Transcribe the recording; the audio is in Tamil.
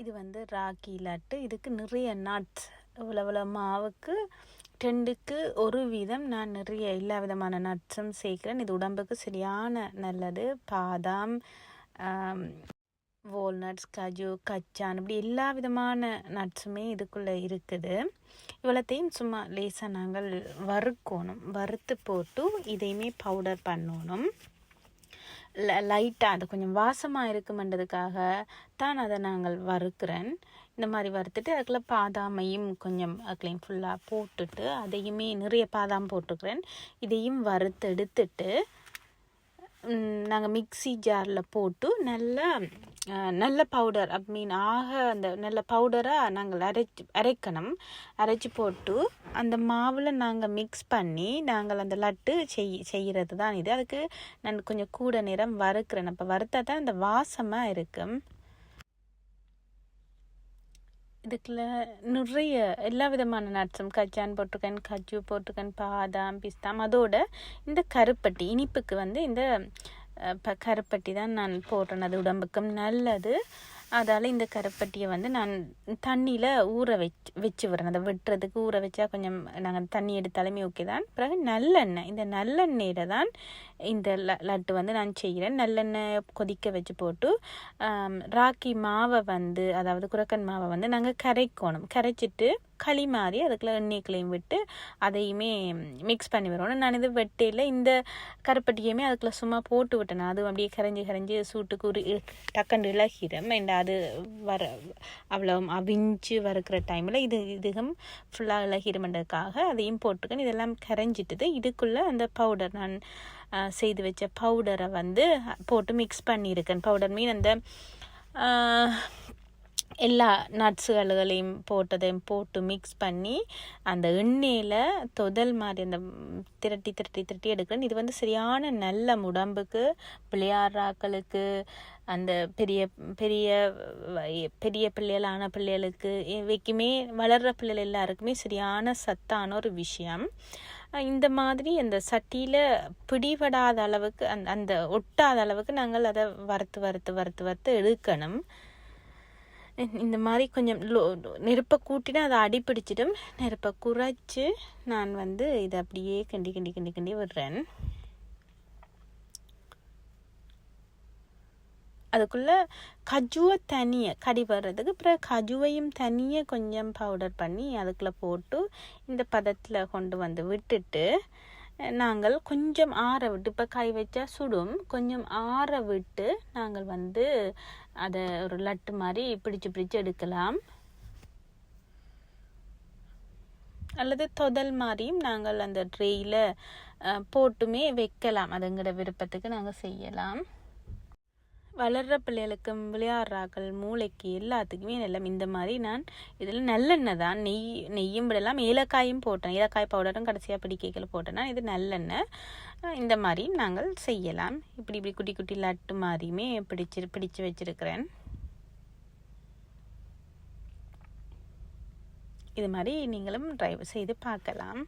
இது வந்து ராக்கி லட்டு. இதுக்கு நிறைய நட்ஸ் இவ்வளோ இவ்வளோ மாவுக்கு ரெண்டுக்கு ஒரு வீதம் நான் நிறைய எல்லா விதமான நட்ஸும் சேர்க்குறேன். இது உடம்புக்கு சரியான நல்லது. பாதாம் வால்நட்ஸ் கஜு கச்சான் இப்படி எல்லா விதமான நட்ஸுமே இதுக்குள்ளே இருக்குது. இவ்வளோத்தையும் சும்மா லேசாக நாங்கள் வறுக்கணும். வறுத்து போட்டு இதையுமே பவுடர் பண்ணணும். லைட்டாக அது கொஞ்சம் வாசமாக இருக்குமென்றதுக்காக தான் அதை நாங்கள் வறுக்கிறேன். இந்த மாதிரி வறுத்துட்டு அதுக்குள்ள பாதாமையும் கொஞ்சம் அதுக்குலையும் ஃபுல்லாக போட்டுட்டு அதையுமே நிறைய பாதாம் போட்டுக்கிறேன். இதையும் வறுத்து எடுத்துட்டு நாங்கள் மிக்ஸி ஜாரில் போட்டு நல்லா நல்ல பவுடர் ஐ மீன் ஆக அந்த நல்ல பவுடராக நாங்கள் அரைச்சி அரைக்கணும். அரைச்சி போட்டு அந்த மாவில் நாங்கள் மிக்ஸ் பண்ணி நாங்கள் அந்த லட்டு செய் செய்கிறது தான் இது. அதுக்கு நான் கொஞ்சம் கூட நேரம் வறுக்கிறேன். அப்போ வறுத்தா தான் அந்த வாசமாக இருக்கும். இதுக்குள்ள நிறைய எல்லா விதமான நட்ஸும் கச்சான் போட்டிருக்கேன் கஜ்ஜு போட்டிருக்கேன் பாதாம் பிஸ்தாம் அதோட இந்த கருப்பட்டி இனிப்புக்கு வந்து இந்த இப்போ கருப்பட்டி தான் நான் போடுறேன் அது உடம்புக்கும் நல்லது. அதால் இந்த கருப்பட்டியை வந்து நான் தண்ணியில் ஊற வச்சு வச்சு விடுறேன். அதை வெட்டுறதுக்கு ஊற வச்சா கொஞ்சம் நாங்கள் தண்ணி எடுத்தாலுமே ஓகே தான். பிறகு நல்லெண்ணெய் இந்த நல்லெண்ணெயில் தான் இந்த ல லட்டு வந்து நான் செய்கிறேன் நல்லெண்ணெய் கொதிக்க வச்சு போட்டு ராக்கி மாவை வந்து அதாவது குரக்கன் மாவை வந்து நாங்கள் கரைக்கணும். கரைச்சிட்டு களி மாதிரி அதுக்குள்ளே எண்ணெய்க்குள்ளேயும் விட்டு அதையுமே மிக்ஸ் பண்ணி வரணும் நான் இது வெட்டையில் இந்த கருப்பட்டியுமே அதுக்குள்ளே சும்மா போட்டு விட்டேன். அது அப்படியே கரைஞ்சி கரைஞ்சி சூட்டுக்கு ஒரு இ- டக்குன்னு இலகிடும் அண்ட் அது வர அவ்வளோ அவிஞ்சு வறுக்கிற டைமில் இது இதுகம் ஃபுல்லாக இலகிடுமென்றதுக்காக அதையும் போட்டுக்கணும். இதெல்லாம் கரைஞ்சிட்டுது. இதுக்குள்ளே அந்த பவுடர் நான் செய்து வச்ச பவுடரை வந்து போட்டு மிக்ஸ் பண்ணியிருக்கேன். பவுடர் மீன் அந்த எல்லா நட்ஸுகளையும் போட்டதையும் போட்டு மிக்ஸ் பண்ணி அந்த எண்ணெயில் தொதல் மாதிரி அந்த திரட்டி திரட்டி திரட்டி எடுக்கிறேன். இது வந்து சரியான நல்ல உடம்புக்கு பிள்ளையாராக்களுக்கு அந்த பெரிய பெரிய பெரிய பிள்ளைகளான பிள்ளைகளுக்கு இவைக்குமே வளர்கிற பிள்ளைகள் எல்லாருக்குமே சரியான சத்தான ஒரு விஷயம். இந்த மாதிரி அந்த சட்டியில் பிடிபடாத அளவுக்கு அந்த அந்த ஒட்டாத அளவுக்கு நாங்கள் அதை வறுத்து வறுத்து வறுத்து வறுத்து எடுக்கணும். இந்த மாதிரி கொஞ்சம் லோ நெருப்பை கூட்டினா அதை அடி பிடிச்சிடும் நெருப்பை குறைச்சி நான் வந்து இதை அப்படியே கிண்டி கிண்டி கிண்டி கிண்டி விடுறேன். அதுக்குள்ளே கஜுவை தனியாக கடி வர்றதுக்கு அப்புறம் கஜுவையும் தனியாக கொஞ்சம் பவுடர் பண்ணி அதுக்குள்ளே போட்டு இந்த பதத்தில் கொண்டு வந்து விட்டுட்டு நாங்கள் கொஞ்சம் ஆற விட்டு இப்போ கை வச்சா சுடும் கொஞ்சம் ஆற விட்டு நாங்கள் வந்து அதை ஒரு லட்டு மாதிரி பிடிச்சு பிடிச்சு எடுக்கலாம். அல்லது தொதல் மாதிரியும் நாங்கள் அந்த ட்ரேயில் போட்டுமே வைக்கலாம். அதுங்கிற விருப்பத்துக்கு நாங்கள் செய்யலாம். வளர்கிற பிள்ளைகளுக்கும் விளையாடுறாக்கள் மூளைக்கு எல்லாத்துக்குமே எல்லாம் இந்த மாதிரி நான் இதில் நல்லெண்ணெய் தான். நெய் நெய்யும் விடலாம் ஏலக்காயும் போட்டேன். ஏலக்காய் பவுடரும் கடைசியாக பிடிக்கைகள் போட்டேன்னா இது நல்லெண்ணெய். இந்த மாதிரி நாங்கள் செய்யலாம். இப்படி இப்படி குட்டி குட்டி லட்டு மாதிரியுமே பிடிச்சி பிடிச்சு வச்சிருக்கிறேன். இது மாதிரி நீங்களும் ட்ரைவ் செய்து பார்க்கலாம்.